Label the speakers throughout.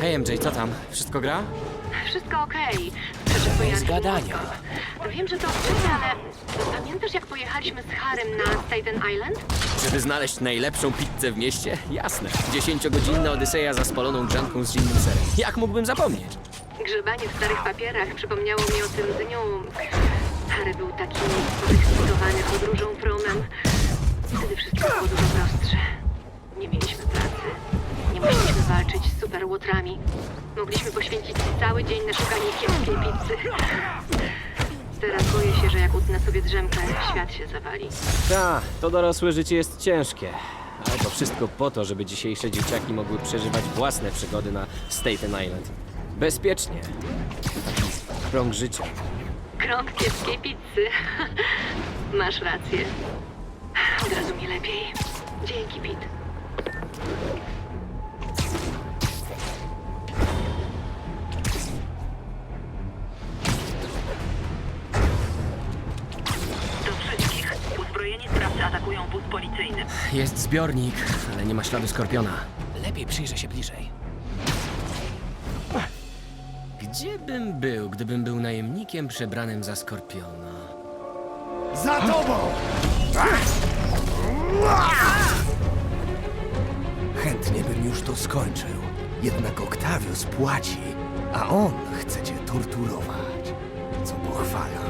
Speaker 1: Hej MJ, co tam? Wszystko gra?
Speaker 2: Wszystko okej. Przeczekuję
Speaker 1: Bez gadania.
Speaker 2: Wiem, że to wczoraj, ale pamiętasz jak pojechaliśmy z Harem na Staten Island?
Speaker 1: Żeby znaleźć najlepszą pizzę w mieście? Jasne. Dziesięciogodzinna odyseja za spaloną grzanką z zimnym serem. Jak mógłbym zapomnieć?
Speaker 2: Grzebanie w starych papierach przypomniało mi o tym dniu. Harry był taki podekscytowany podróżą promem. Wtedy wszystko było dużo superłotrami. Mogliśmy poświęcić cały dzień na szukanie kiepskiej pizzy. Teraz boję się, że jak utnę sobie drzemkę, świat się zawali.
Speaker 1: Tak, to dorosłe życie jest ciężkie. Ale to wszystko po to, żeby dzisiejsze dzieciaki mogły przeżywać własne przygody na Staten Island. Bezpiecznie. Taki krąg życia.
Speaker 2: Krąg kiepskiej pizzy. Masz rację. Od razu mi lepiej. Dzięki, Pete.
Speaker 1: Jest zbiornik, ale nie ma śladu skorpiona. Lepiej przyjrzę się bliżej. Gdzie bym był, gdybym był najemnikiem przebranym za skorpiona?
Speaker 3: Za tobą! Chętnie bym już to skończył. Jednak Octavius płaci, a on chce cię torturować. Co pochwala.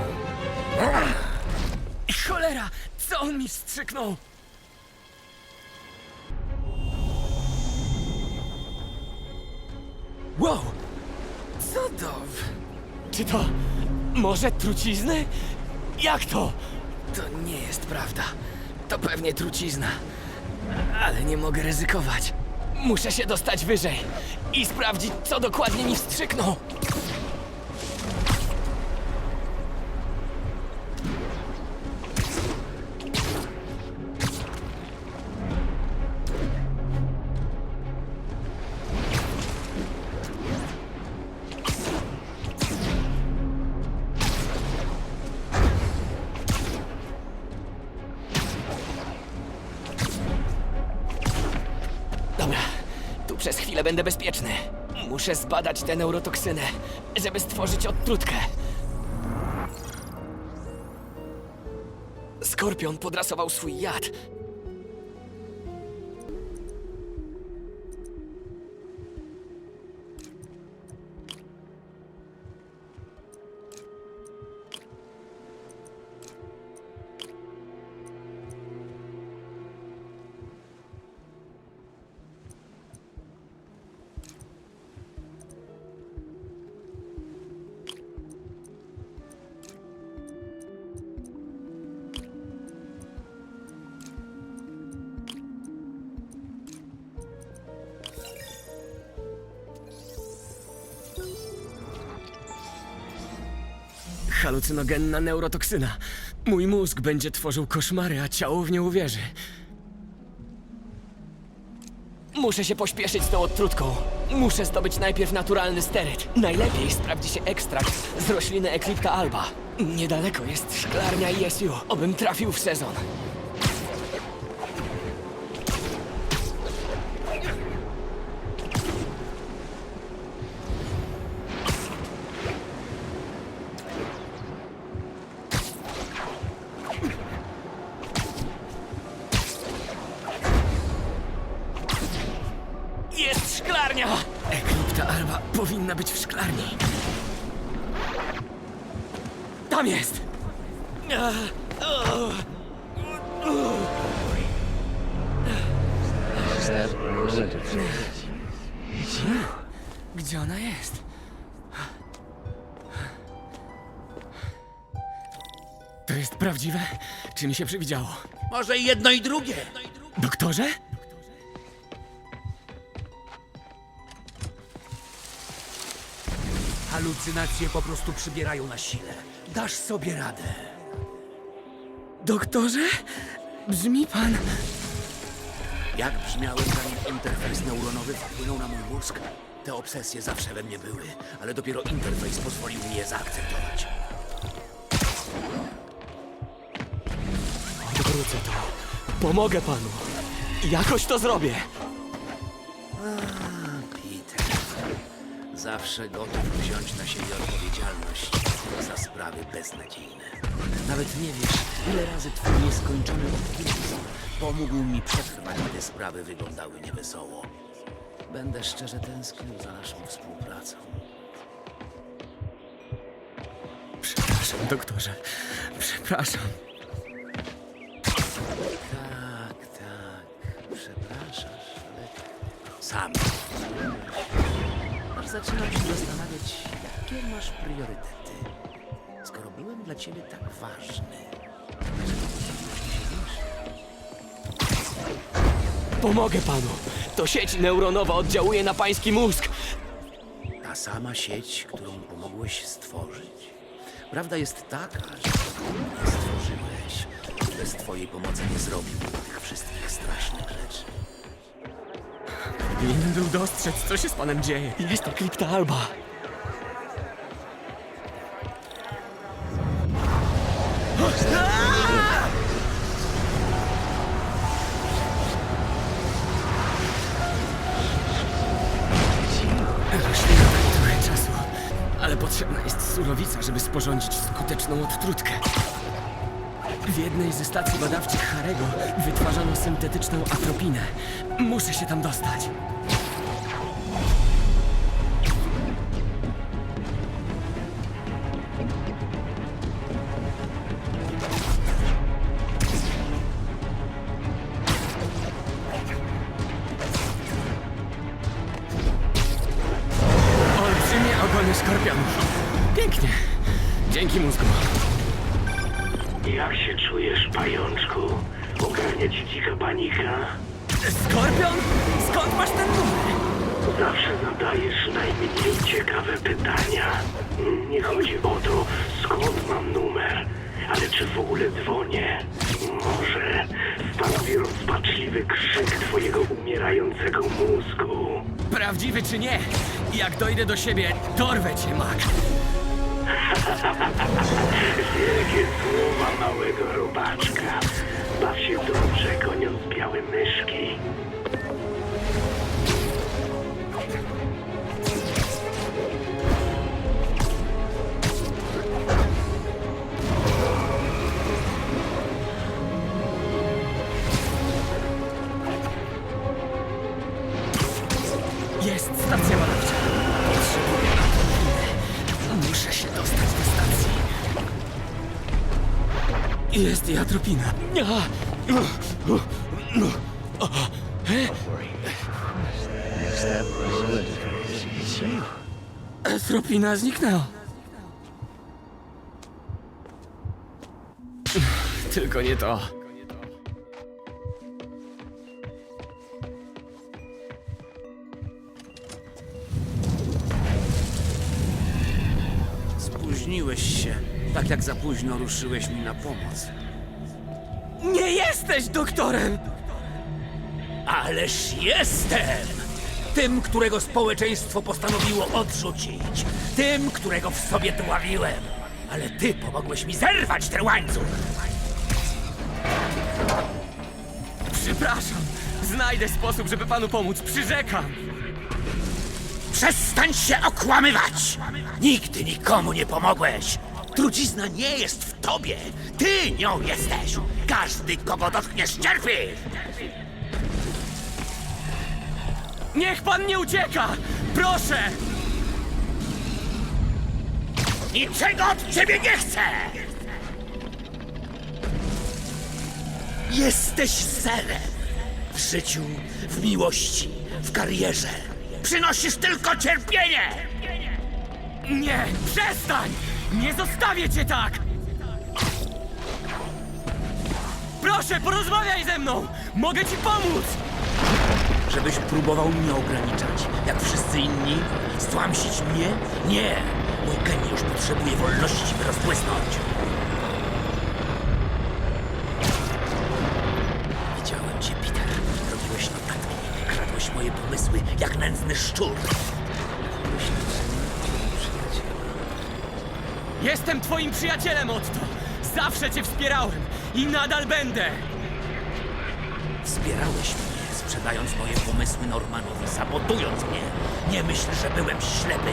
Speaker 1: Cholera! Co on mi wstrzyknął? Wow! Co to? Czy to może trucizny? Jak to? To nie jest prawda. To pewnie trucizna. Ale nie mogę ryzykować. Muszę się dostać wyżej i sprawdzić, co dokładnie mi wstrzyknął. Muszę zbadać tę neurotoksynę, żeby stworzyć odtrutkę. Skorpion podrasował swój jad. Halucynogenna neurotoksyna. Mój mózg będzie tworzył koszmary, a ciało w nie uwierzy. Muszę się pośpieszyć z tą odtrutką. Muszę zdobyć najpierw naturalny steryt. Najlepiej sprawdzi się ekstrakt z rośliny Eclipta alba. Niedaleko jest szklarnia ISU. Obym trafił w sezon. Tam jest! Gdzie ona jest? To jest prawdziwe? Czy mi się przywidziało?
Speaker 4: Może i jedno i drugie.
Speaker 1: Doktorze?
Speaker 4: Halucynacje po prostu przybierają na sile. Dasz sobie radę.
Speaker 1: Doktorze? Brzmi pan.
Speaker 4: Jak brzmiałem, zanim interfejs neuronowy wpłynął na mój mózg? Te obsesje zawsze we mnie były, ale dopiero interfejs pozwolił mi je zaakceptować.
Speaker 1: Wrócę to. Pomogę panu. Jakoś to zrobię.
Speaker 4: Peter. Zawsze gotów wziąć na siebie odpowiedzialność za sprawy beznadziejne. Nawet nie wiesz, ile razy twój nieskończony optymizm pomógł mi przetrwać, gdy sprawy wyglądały niewesoło. Będę szczerze tęsknił za naszą współpracą.
Speaker 1: Przepraszam, doktorze. Przepraszam.
Speaker 4: Tak, tak, przepraszasz, ale sam. Zaczynam się zastanawiać, jakie masz priorytety. Skoro byłem dla ciebie tak ważny.
Speaker 1: Pomogę panu. To sieć neuronowa oddziałuje na pański mózg.
Speaker 4: Ta sama sieć, którą pomogłeś stworzyć. Prawda jest taka, że to mnie stworzyłeś. Bez twojej pomocy nie zrobiłbym tych wszystkich strasznych rzeczy.
Speaker 1: Powinien był dostrzec, co się z panem dzieje. Jest to krypta Alba. Roślina daje trochę czasu, ale potrzebna jest surowica, żeby sporządzić skuteczną odtrutkę. W jednej ze stacji badawczych Harego wytwarzano syntetyczną atropinę. Muszę się tam dostać. Olbrzymie ogony skorpionów. Pięknie. Dzięki mózgu.
Speaker 5: Jak się czujesz, pajączku? Ogarnia ci dzika?
Speaker 1: Skorpion? Skąd masz ten numer?
Speaker 5: Zawsze zadajesz najmniej ciekawe pytania. Nie chodzi o to, skąd mam numer, ale czy w ogóle dzwonię. Może stanowi rozpaczliwy krzyk twojego umierającego mózgu.
Speaker 1: Prawdziwy czy nie? Jak dojdę do siebie, dorwę cię, Mac.
Speaker 5: Wielkie słowa małego robaczka. Się białe myszki.
Speaker 1: Jest stacja badawcza. Muszę się dostać do stacji. Jest. Atropina zniknęła. Tylko nie to.
Speaker 4: Spóźniłeś się, tak jak za późno ruszyłeś mi na pomoc.
Speaker 1: Nie jesteś doktorem!
Speaker 4: Ależ jestem! Tym, którego społeczeństwo postanowiło odrzucić. Tym, którego w sobie dławiłem. Ale ty pomogłeś mi zerwać ten łańcuch!
Speaker 1: Przepraszam. Znajdę sposób, żeby panu pomóc. Przyrzekam.
Speaker 4: Przestań się okłamywać! Nigdy nikomu nie pomogłeś! Trucizna nie jest w tobie! Ty nią jesteś! Każdy, kogo dotkniesz, cierpi!
Speaker 1: Niech pan nie ucieka! Proszę!
Speaker 4: Niczego od ciebie nie chcę! Jesteś zerem. W życiu, w miłości, w karierze. Przynosisz tylko cierpienie!
Speaker 1: Nie! Przestań! Nie zostawię cię tak! Proszę, porozmawiaj ze mną! Mogę ci pomóc!
Speaker 4: Żebyś próbował mnie ograniczać, jak wszyscy inni? Stłamsić mnie? Nie! Mój geniusz potrzebuje wolności, by rozbłysnąć. Widziałem cię, Peter. Robiłeś notatki, kradłeś moje pomysły, jak nędzny szczur. Myślę, że nie przyjaciela.
Speaker 1: Jestem twoim przyjacielem, Otto! Zawsze cię wspierałem i nadal będę!
Speaker 4: Wspierałeś mnie, sprzedając moje pomysły Normanowi, sabotując mnie. Nie myśl, że byłem ślepy.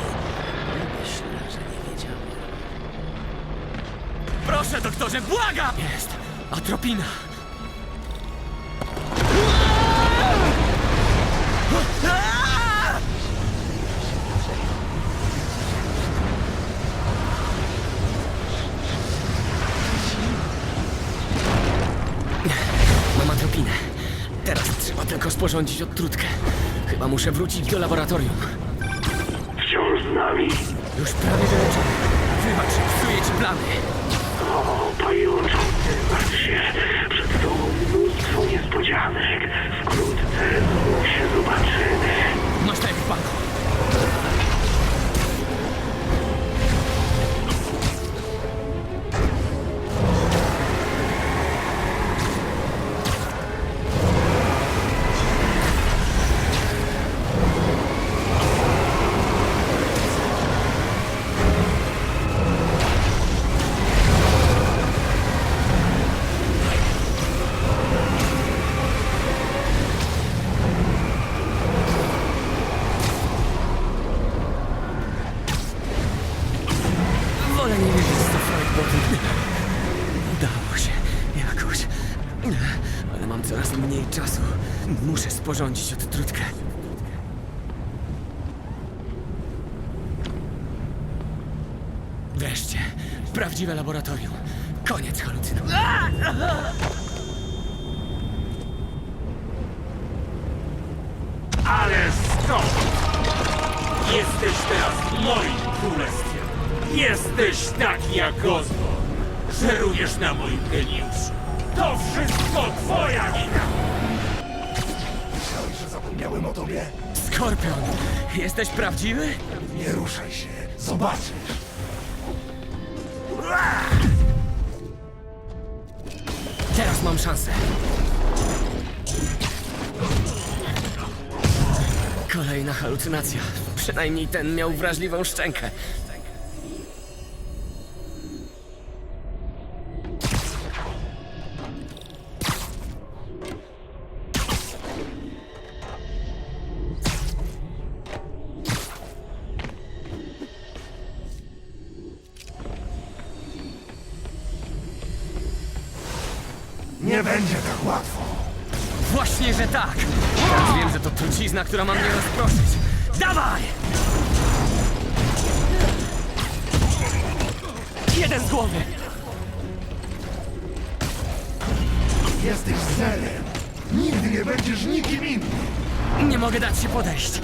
Speaker 4: Myślę, że nie wiedziałem.
Speaker 1: Proszę, doktorze, błagam! Jest. Atropina. Atropinę. Teraz trzeba tylko sporządzić odtrutkę. Chyba muszę wrócić do laboratorium.
Speaker 5: Wciąż z nami?
Speaker 1: Już prawie wyleczony. Wybacz, psuję ci plany.
Speaker 5: O, pajączku, martw się. Przed tobą mnóstwo niespodzianek. Wkrótce znów się zobaczymy.
Speaker 1: Masz tak w banku. Udało się. Jakoś. Ale mam coraz mniej czasu. Muszę sporządzić odtrutkę. Wreszcie. Prawdziwe laboratorium. Koniec halucynacji.
Speaker 6: Ale stop! Jesteś teraz w moim królestwie. Jesteś taki jak Osborn. Żerujesz na moim geniuszu. To wszystko twoja wina!
Speaker 3: Myślałeś, że zapomniałem o tobie?
Speaker 1: Skorpion, jesteś prawdziwy?
Speaker 3: Nie ruszaj się, zobaczysz.
Speaker 1: Teraz mam szansę. Kolejna halucynacja. Przynajmniej ten miał wrażliwą szczękę.
Speaker 3: Nie będzie tak łatwo.
Speaker 1: Właśnie, że tak! Teraz wiem, że to trucizna, która ma mnie rozproszyć. Dawaj! Jeden z głowy!
Speaker 3: Jesteś zerem. Nigdy nie będziesz nikim innym.
Speaker 1: Nie mogę dać się podejść.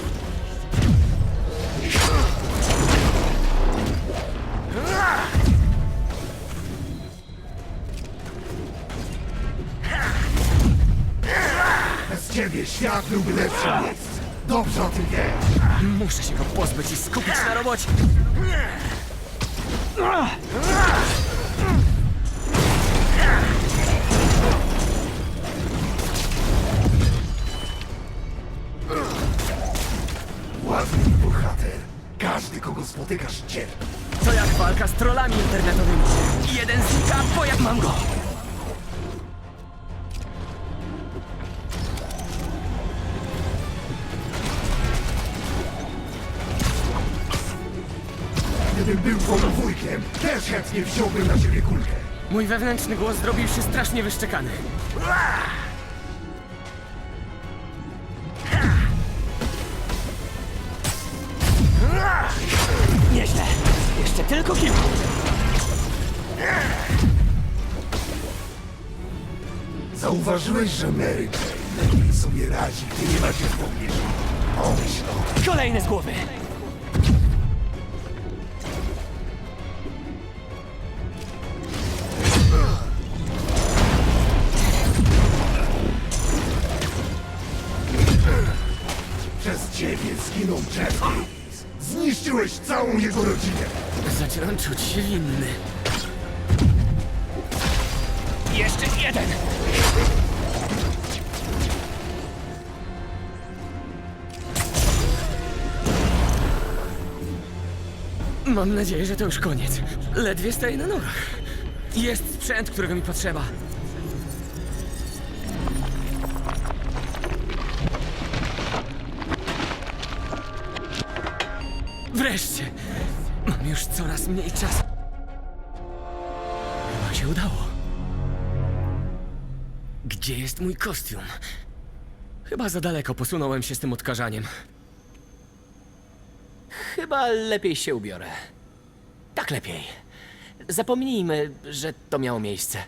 Speaker 3: Bez ciebie świat byłby lepszym miejscem. Dobrze o tym wiesz.
Speaker 1: Muszę się go pozbyć i skupić na robocie.
Speaker 3: Ładny bohater. Każdy, kogo spotykasz, cierpi.
Speaker 1: To jak walka z trollami internetowymi. Jeden znika, bo jak mam go. Mój wewnętrzny głos zrobił się strasznie wyszczekany. Nieźle. Jeszcze tylko kilku.
Speaker 3: Zauważyłeś, że Mary Jane lepiej sobie radzi, gdy nie macie w pobliżu. Pomyśl o tym.
Speaker 1: Kolejne z głowy.
Speaker 3: Ciebie zginął Jeff Davis. Zniszczyłeś całą jego rodzinę.
Speaker 1: Zaczynam czuć się winny. Jeszcze jeden! Mam nadzieję, że to już koniec. Ledwie staję na nogach. Jest sprzęt, którego mi potrzeba. Wreszcie! Mam już coraz mniej czasu. Chyba się udało. Gdzie jest mój kostium? Chyba za daleko posunąłem się z tym odkażaniem. Chyba lepiej się ubiorę. Tak lepiej. Zapomnijmy, że to miało miejsce.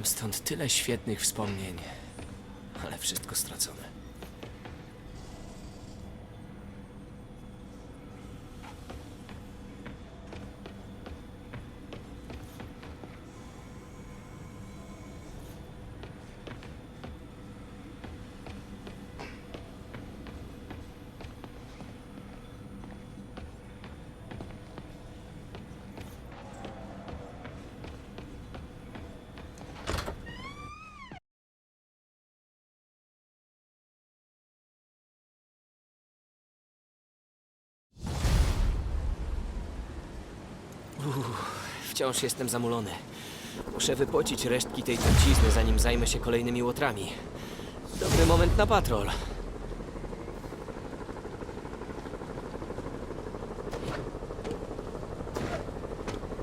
Speaker 1: Mam stąd tyle świetnych wspomnień, ale wszystko stracone. Wciąż jestem zamulony. Muszę wypocić resztki tej trucizny, zanim zajmę się kolejnymi łotrami. Dobry moment na patrol.